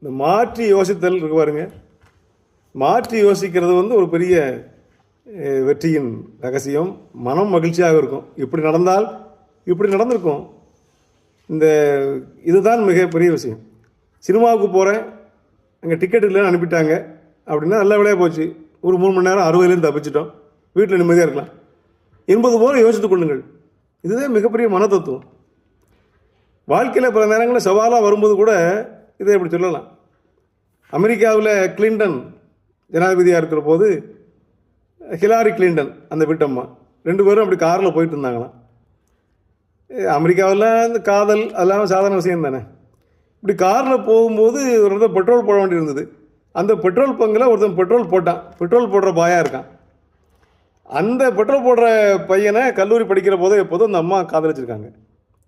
இந்த மாற்றி யோசித்தல் இருக்கு பாருங்க. மாற்றி யோசிக்கிறது வந்து ஒரு பெரிய வெற்றியின் ரகசியம். மனம் மகிழ்ச்சியாக இருக்கும். இப்படி நடந்தால் இப்படி நடந்திருக்கும். இந்த இதுதான் மிகப்பெரிய விஷயம். சினிமாவுக்கு போகிறேன் அங்கே டிக்கெட் இல்லைன்னு அனுப்பிட்டாங்க. அப்படின்னா நல்ல வேலையாக போச்சு. ஒரு மூணு மணி நேரம் அறுபதுலேருந்து தப்பிச்சிட்டோம். வீட்டில் நிம்மதியாக இருக்கலாம். என்பது போல யோசித்துக் கொள்ளுங்கள். இதுதான் மிகப்பெரிய மன தத்துவம் வாழ்க்கையில் பல நேரங்களில் சவாலாக வரும்போது கூட இதை இப்படி சொல்லலாம்? அமெரிக்காவில் கிளின்டன் ஜனாதிபதியாக இருக்கிற போது ஹிலாரி கிளின்டன் அந்த வீட்டம்மா ரெண்டு பேரும் அப்படி காரில் போயிட்டு இருந்தாங்களாம். அமெரிக்காவில் இந்த காதல் அதெல்லாம் சாதாரண விஷயம் தானே? இப்படி காரில் போகும்போது ஒரு இடத்துல பெட்ரோல் போட வேண்டியிருந்தது அந்த பெட்ரோல் பங்கில் ஒருத்தன் பெட்ரோல் போட்டான். பெட்ரோல் போடுற பாயாக இருக்கான். அந்த பெட்ரோல் போடுற பையனை கல்லூரி படிக்கிற போதே எப்போதும் அந்த அம்மா காதலிச்சிருக்காங்க.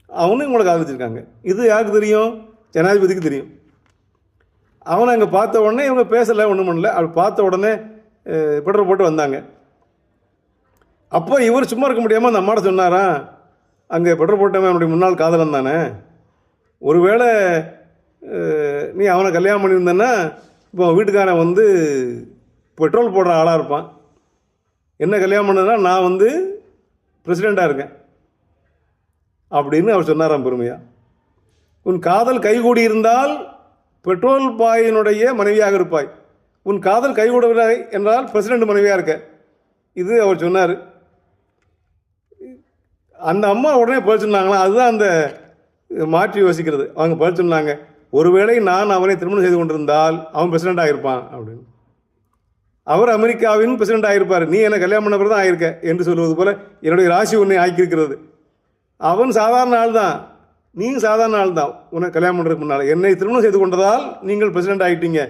அவனும் இவங்களை காதலிச்சிருக்காங்க. இது யாருக்கு தெரியும்? ஜனாதிபதிக்கு தெரியும். அவனை அங்கே பார்த்த உடனே இவங்க பேசலை ஒன்றும் பண்ணல. அப்படி பார்த்த உடனே பெட்ரோல் போட்டு வந்தாங்க. அப்போ இவர் சும்மா இருக்க முடியாமல் அந்த அம்மாட்ட சொன்னாராம் அங்கே பெட்ரோல் போட்டவன் அவனுடைய முன்னாள் காதலன் தானே. ஒருவேளை நீ அவனை கல்யாணம் பண்ணியிருந்தேன்னா இப்போ வீட்டுக்காரன் வந்து பெட்ரோல் போடுற ஆளாக இருப்பான். என்ன கல்யாணம் பண்ணதுன்னா நான் வந்து பிரசிடெண்ட்டாக இருக்கேன். அப்படின்னு அவர் சொன்னாராம் பெருமையாக உன் காதல் கைகூடி இருந்தால் பெட்ரோல் பாயினுடைய மனைவியாக இருப்பாய். உன் காதல் கைகூடவில்லை என்றால் பிரசிடெண்ட் மனைவியாக இருக்க. இது அவர் சொன்னார். அந்த அம்மா உடனே பதில் சொன்னாங்களா? அதுதான் அந்த மாற்றி யோசிக்கிறது. அவங்க பதில் சொன்னாங்க ஒருவேளை நான் அவனை திருமணம் செய்து கொண்டிருந்தால் அவன் பிரசிடெண்ட் ஆகியிருப்பான் அப்படின்னு. அவர் அமெரிக்காவின் பிரசிடெண்ட் ஆகியிருப்பார் நீ என்ன கல்யாணம் பண்ண பிறகு தான் ஆகியிருக்க என்று சொல்வது போல் என்னுடைய ராசி உன்னை ஆக்கியிருக்கிறது. அவன் சாதாரண ஆள் தான் நீங்கள் சாதாரண ஆள் தான் உன்னை கல்யாணம் பண்ணுறதுக்கு முன்னால். என்னை திருமணம் செய்து கொண்டதால் நீங்கள் பிரசிடெண்ட் ஆகிட்டீங்க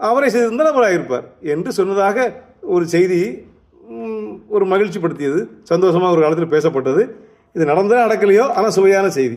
அவரை செய்திருந்தால் அவர் ஆகியிருப்பார் என்று சொன்னதாக ஒரு செய்தி ஒரு மகிழ்ச்சிப்படுத்தியது. சந்தோஷமாக ஒரு காலத்தில் பேசப்பட்டது. இது நடந்தால் நடக்கலையோ ஆனால் சுவையான செய்தி.